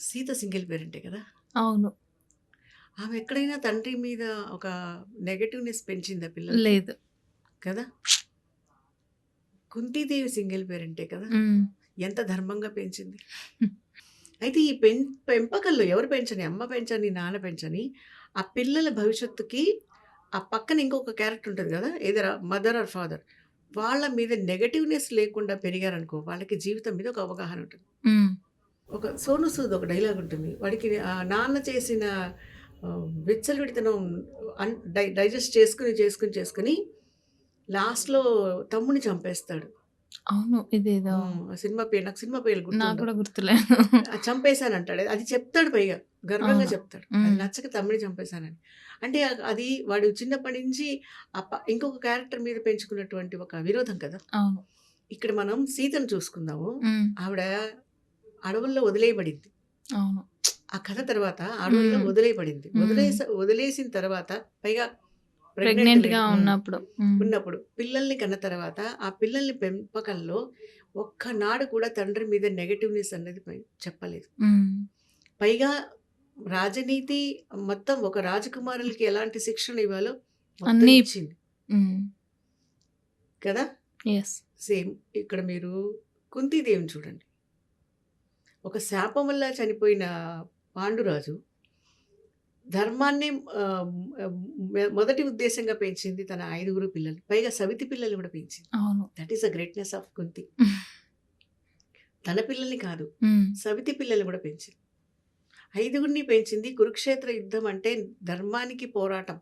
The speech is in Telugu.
సీత సింగిల్ పేరెంటే కదా అవును. ఆమె ఎక్కడైనా తండ్రి మీద ఒక నెగటివ్‌నెస్ పెంచిందా పిల్లలకి? లేదు. కదా? కుంతీదేవి సింగిల్ పేరెంటే కదా! ఎంత ధర్మంగా పెంచింది. అయితే ఈ పెం పెంపకంలో ఎవరు పెంచని, అమ్మ పెంచని, నాన్న పెంచని, ఆ పిల్లల భవిష్యత్తుకి ఆ పక్కన ఇంకొక క్యారెక్టర్ ఉంటది గదా! Either mother or father. వాళ్ళ మీద నెగటివ్‌నెస్ లేకుండా పెరిగారనుకో, వాళ్ళకి జీవితం మీద ఒక అవగాహన ఉంటుంది. ఒక 'సోనూ సూద్' ఒక డైలాగ్ ఉంటుంది. వాడికి నాన్న చేసిన విచ్చలవిడితనం అన్ డై డైజెస్ట్ చేసుకొని, చేసుకొని, చేసుకొని లాస్ట్‌లో తమ్ముడిని చంపేస్తాడు. అవును. ఇదేదో సినిమా పేరు నాకు సినిమా నాకు గుర్తుండవు. కూడా గుర్తులేదు. ఆ! చంపేసానంటాడు. అది చెప్తాడు పైగా. గర్వంగా. చెప్తాడు. అది. నచ్చక తమ్ముడిని చంపేసానని. అంటే అది వాడు చిన్నప్పటి నుంచి ఇంకొక క్యారెక్టర్ మీద పెంచుకున్నటువంటి ఒక విరోధం కదా! అవును. ఇక్కడ మనం సీతను చూసుకుందాము. ఆవిడ అడవుల్లో వదిలేయబడింది. అవును. ఆ కథ తర్వాత అడవుల్లో. వదిలేయబడింది. వదిలేస వదిలేసిన తర్వాత పైగా ప్రెగ్నెంట్. హ్మ్. ఉన్నప్పుడు. ఉన్నప్పుడు పిల్లల్ని కన్న తర్వాత ఆ పిల్లల్ని పెంపకంలో ఒక్కనాడు కూడా తండ్రి మీద నెగటివ్‌నెస్ అనేది చెప్పలేదు. పైగా రాజనీతి మొత్తం ఒక రాజకుమారులకి ఎలాంటి శిక్షణ ఇవ్వాలో అన్నీ ఇచ్చింది. కదా! సేమ్ ఇక్కడ మీరు కుంతీదేవిని చూడండి. ఒక శాపం వల్ల చనిపోయిన పాండురాజు ధర్మాన్ని మొదటి ఉద్దేశ్యంగా పెంచింది తన ఐదుగురు పిల్లలు. పైగా సవితి పిల్లల్ని కూడా పెంచింది. అవును. That is the greatness of Kunti. తన పిల్లల్ని కాదు. సవితి పిల్లల్ని కూడా పెంచింది. ఐదుగురిని పెంచింది. కురుక్షేత్ర యుద్ధం అంటే ధర్మానికి పోరాటం.